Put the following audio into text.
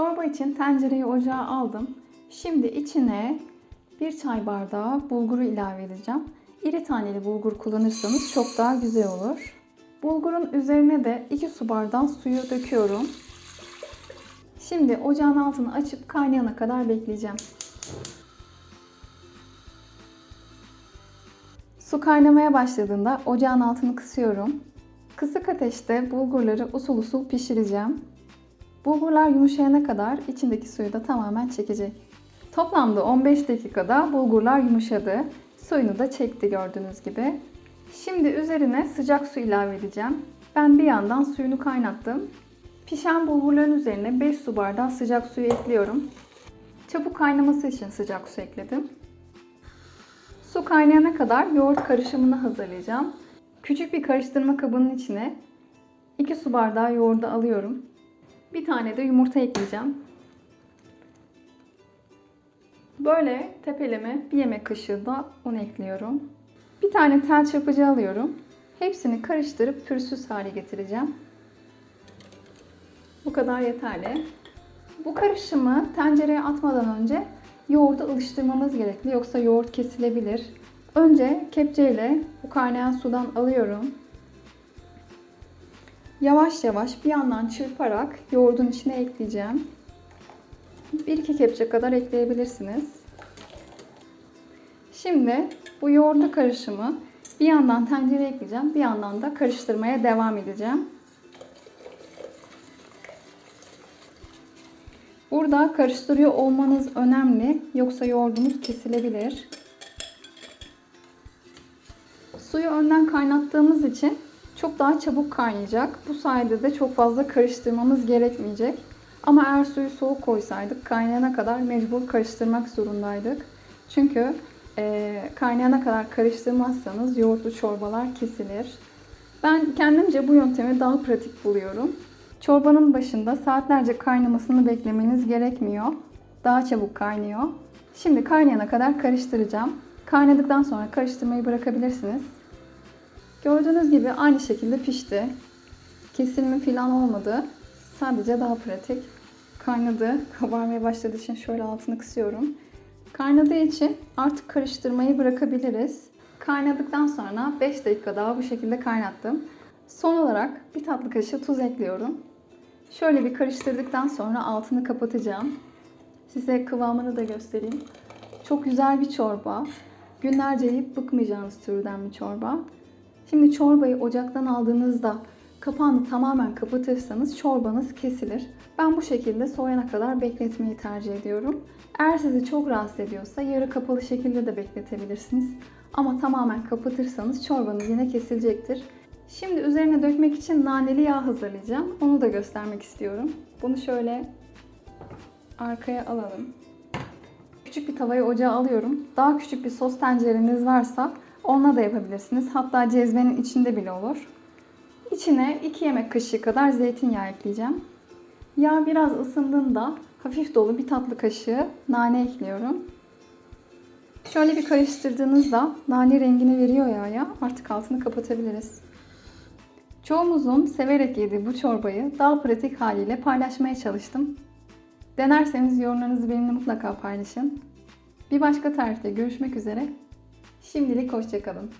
Çorba için tencereyi ocağa aldım. Şimdi içine bir çay bardağı bulguru ilave edeceğim. İri taneli bulgur kullanırsanız çok daha güzel olur. Bulgurun üzerine de 2 su bardağı suyu döküyorum. Şimdi ocağın altını açıp kaynayana kadar bekleyeceğim. Su kaynamaya başladığında ocağın altını kısıyorum. Kısık ateşte bulgurları usul usul pişireceğim. Bulgurlar yumuşayana kadar içindeki suyu da tamamen çekecek. Toplamda 15 dakikada bulgurlar yumuşadı. Suyunu da çekti gördüğünüz gibi. Şimdi üzerine sıcak su ilave edeceğim. Ben bir yandan suyunu kaynattım. Pişen bulgurların üzerine 5 su bardağı sıcak suyu ekliyorum. Çabuk kaynaması için sıcak su ekledim. Su kaynayana kadar yoğurt karışımını hazırlayacağım. Küçük bir karıştırma kabının içine 2 su bardağı yoğurdu alıyorum. Bir tane de yumurta ekleyeceğim. Böyle tepeleme bir yemek kaşığı da un ekliyorum. Bir tane tel çırpıcı alıyorum. Hepsini karıştırıp pürsüz hale getireceğim. Bu kadar yeterli. Bu karışımı tencereye atmadan önce yoğurdu ılıştırmamız gerekli yoksa yoğurt kesilebilir. Önce kepçeyle bu kaynayan sudan alıyorum. Yavaş yavaş bir yandan çırparak yoğurdun içine ekleyeceğim. 1-2 kepçe kadar ekleyebilirsiniz. Şimdi bu yoğurtlu karışımı bir yandan tencereye ekleyeceğim, bir yandan da karıştırmaya devam edeceğim. Burada karıştırıyor olmanız önemli, yoksa yoğurdunuz kesilebilir. Suyu önden kaynattığımız için çok daha çabuk kaynayacak. Bu sayede de çok fazla karıştırmamız gerekmeyecek. Ama eğer suyu soğuk koysaydık kaynayana kadar mecbur karıştırmak zorundaydık. Çünkü e, kaynayana kadar karıştırmazsanız yoğurtlu çorbalar kesilir. Ben kendimce bu yöntemi daha pratik buluyorum. Çorbanın başında saatlerce kaynamasını beklemeniz gerekmiyor. Daha çabuk kaynıyor. Şimdi kaynayana kadar karıştıracağım. Kaynadıktan sonra karıştırmayı bırakabilirsiniz. Gördüğünüz gibi aynı şekilde pişti. Kesilme falan olmadı. Sadece daha pratik. Kaynadı. Kabarmaya başladığı için şöyle altını kısıyorum. Kaynadığı için artık karıştırmayı bırakabiliriz. Kaynadıktan sonra 5 dakika daha bu şekilde kaynattım. Son olarak bir tatlı kaşığı tuz ekliyorum. Şöyle bir karıştırdıktan sonra altını kapatacağım. Size kıvamını da göstereyim. Çok güzel bir çorba. Günlerce yiyip bıkmayacağınız türden bir çorba. Şimdi çorbayı ocaktan aldığınızda kapağını tamamen kapatırsanız çorbanız kesilir. Ben bu şekilde soğuyana kadar bekletmeyi tercih ediyorum. Eğer sizi çok rahatsız ediyorsa yarı kapalı şekilde de bekletebilirsiniz. Ama tamamen kapatırsanız çorbanız yine kesilecektir. Şimdi üzerine dökmek için naneli yağ hazırlayacağım. Onu da göstermek istiyorum. Bunu şöyle arkaya alalım. Küçük bir tavayı ocağa alıyorum. Daha küçük bir sos tencereniz varsa onunla da yapabilirsiniz. Hatta cezvenin içinde bile olur. İçine 2 yemek kaşığı kadar zeytinyağı ekleyeceğim. Yağ biraz ısındığında hafif dolu bir tatlı kaşığı nane ekliyorum. Şöyle bir karıştırdığınızda nane rengini veriyor yağa. Artık altını kapatabiliriz. Çoğumuzun severek yediği bu çorbayı daha pratik haliyle paylaşmaya çalıştım. Denerseniz yorumlarınızı benimle mutlaka paylaşın. Bir başka tarifte görüşmek üzere. Şimdilik hoşçakalın.